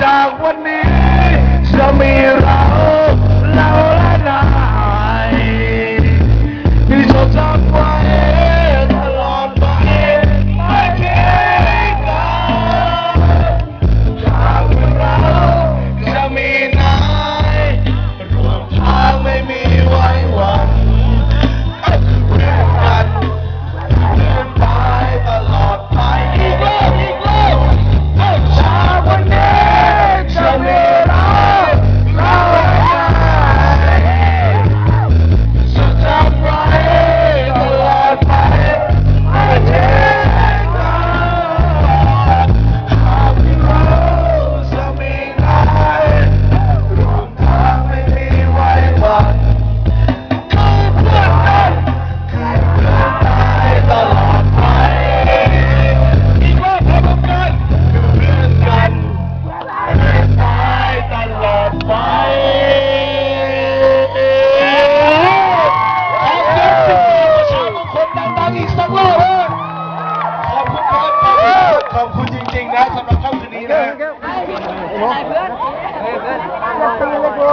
जागवनी जमीर สำหรับค่ำคืนนี้นะฮะ เพื่อนเพื่อนตีเลยกู